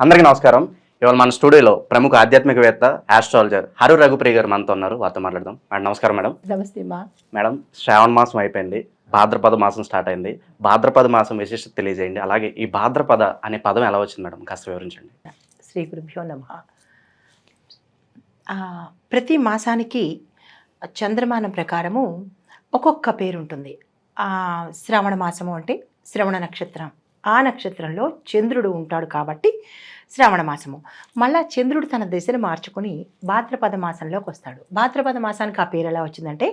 అందరికీ నమస్కారం. ఇవాళ మన స్టూడియోలో ప్రముఖ ఆధ్యాత్మికవేత్త ఆస్ట్రాలజర్ హరు రఘుప్రియ గారు మనతో ఉన్నారు. వారితో మాట్లాడదాం. మేడం నమస్కారం మేడం. నమస్తే మా. మేడం శ్రావణ మాసం అయిపోయింది. భాద్రపద మాసం స్టార్ట్ అయింది. భాద్రపద మాసం విశిష్టత తెలియజేయండి. అలాగే ఈ భాద్రపద అనే పదం ఎలా వచ్చింది మేడం? కాస్త వివరించండి. శ్రీ గురుభ్యో నమ. ప్రతి మాసానికి చంద్రమానం ప్రకారము ఒక్కొక్క పేరు ఉంటుంది శ్రవణ మాసము అంటే శ్రవణ నక్షత్రం. ఆ నక్షత్రంలో చంద్రుడు ఉంటాడు కాబట్టి శ్రావణ మాసము. మళ్ళా చంద్రుడు తన దశను మార్చుకుని భాద్రపద మాసంలోకి వస్తాడు. భాద్రపద మాసానికి ఆ పేరు ఎలా వచ్చిందంటే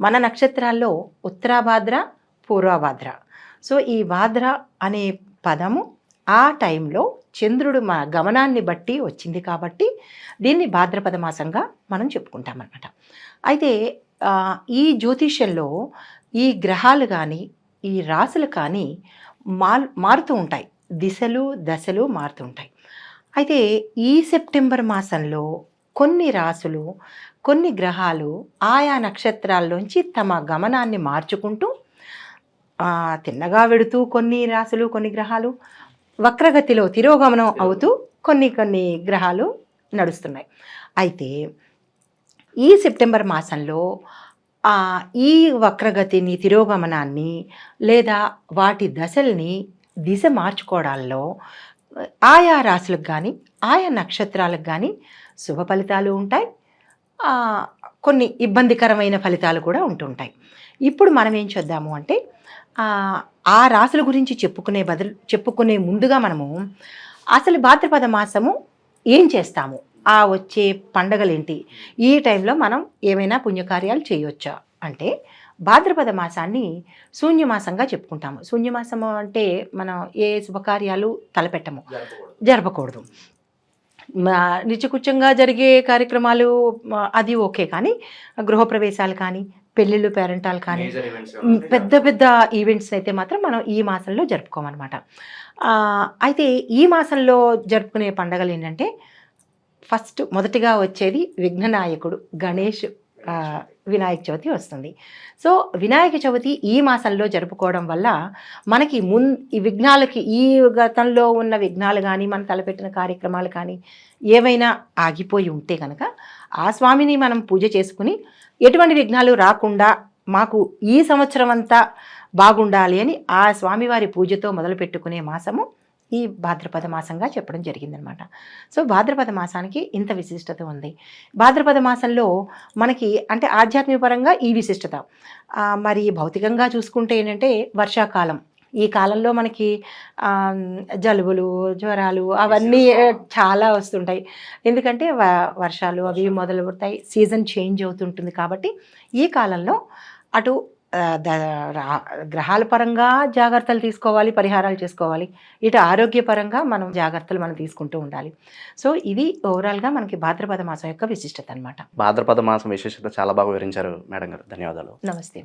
మన నక్షత్రాల్లో ఉత్తరాభాద్ర పూర్వభాద్ర. సో ఈ భాద్ర అనే పదము ఆ టైంలో చంద్రుడు మా గమనాన్ని బట్టి వచ్చింది కాబట్టి దీన్ని భాద్రపద మాసంగా మనం చెప్పుకుంటామన్నమాట. అయితే ఈ జ్యోతిష్యంలో ఈ గ్రహాలు కానీ ఈ రాసులు కానీ మార్ మారుతూ ఉంటాయి. దిశలు దశలు మారుతూ ఉంటాయి. అయితే ఈ సెప్టెంబర్ మాసంలో కొన్ని రాసులు కొన్ని గ్రహాలు ఆయా నక్షత్రాల్లోంచి తమ గమనాన్ని మార్చుకుంటూ తిన్నగా వెడుతూ కొన్ని రాసులు కొన్ని గ్రహాలు వక్రగతిలో తిరోగమనం అవుతూ కొన్ని కొన్ని గ్రహాలు నడుస్తున్నాయి. అయితే ఈ సెప్టెంబర్ మాసంలో ఈ వక్రగతిని తిరోగమనాన్ని లేదా వాటి దశల్ని దిశ మార్చుకోవడాల్లో ఆయా రాశులకు కానీ ఆయా నక్షత్రాలకు కానీ శుభ ఫలితాలు ఉంటాయి. కొన్ని ఇబ్బందికరమైన ఫలితాలు కూడా ఉంటుంటాయి. ఇప్పుడు మనం ఏం చేద్దాము అంటే ఆ, ఆ రాశుల గురించి చెప్పుకునే బదులు చెప్పుకునే ముందుగా మనము అసలు భాద్రపద మాసము ఏం చేస్తాము? ఆ వచ్చే పండగలేంటి? ఈ టైంలో మనం ఏమైనా పుణ్యకార్యాలు చేయొచ్చా? అంటే భాద్రపద మాసాన్ని శూన్యమాసంగా చెప్పుకుంటాము. శూన్యమాసం అంటే మనం ఏ శుభకార్యాలు తలపెట్టము? జరపకూడదు. మా నిత్యకృత్యంగా జరిగే కార్యక్రమాలు అది ఓకే కానీ గృహప్రవేశాలు కానీ పెళ్ళిళ్ళు పేరెంటాలు కానీ పెద్ద పెద్ద ఈవెంట్స్ అయితే మాత్రం మనం ఈ మాసంలో జరుపుకోమన్నమాట. అయితే ఈ మాసంలో జరుపుకునే పండగలు ఏంటంటే ఫస్ట్ మొదటిగా వచ్చేది విఘ్ననాయకుడు గణేష్ వినాయక చవితి వస్తుంది. సో వినాయక చవితి ఈ మాసంలో జరుపుకోవడం వల్ల మనకి మున్ ఈ విఘ్నాలకి ఈ గతంలో ఉన్న విఘ్నాలు కానీ మనం తలపెట్టిన కార్యక్రమాలు కానీ ఏవైనా ఆగిపోయి ఉంటే కనుక ఆ స్వామిని మనం పూజ చేసుకుని ఎటువంటి విఘ్నాలు రాకుండా మాకు ఈ సంవత్సరం అంతా బాగుండాలి అని ఆ స్వామివారి పూజతో మొదలుపెట్టుకునే మాసము ఈ భాద్రపద మాసంగా చెప్పడం జరిగిందనమాట. సో భాద్రపద మాసానికి ఇంత విశిష్టత ఉంది. భాద్రపద మాసంలో మనకి అంటే ఆధ్యాత్మిక పరంగా ఈ విశిష్టత. మరి భౌతికంగా చూసుకుంటే ఏంటంటే వర్షాకాలం. ఈ కాలంలో మనకి జలుబులు జ్వరాలు అవన్నీ చాలా వస్తుంటాయి. ఎందుకంటే వర్షాలు అవి మొదలు పడతాయి సీజన్ చేంజ్ అవుతుంటుంది కాబట్టి ఈ కాలంలో అటు గ్రహాల పరంగా జాగ్రత్తలు తీసుకోవాలి పరిహారాలు చేసుకోవాలి. ఇటు ఆరోగ్యపరంగా మనం జాగ్రత్తలు మనం తీసుకుంటూ ఉండాలి. సో ఇది ఓవరాల్గా మనకి భాద్రపద మాసం యొక్క విశిష్టత అనమాట భాద్రపద మాసం విశిష్టత చాలా బాగా వివరించారు మేడం గారు. ధన్యవాదాలు. నమస్తే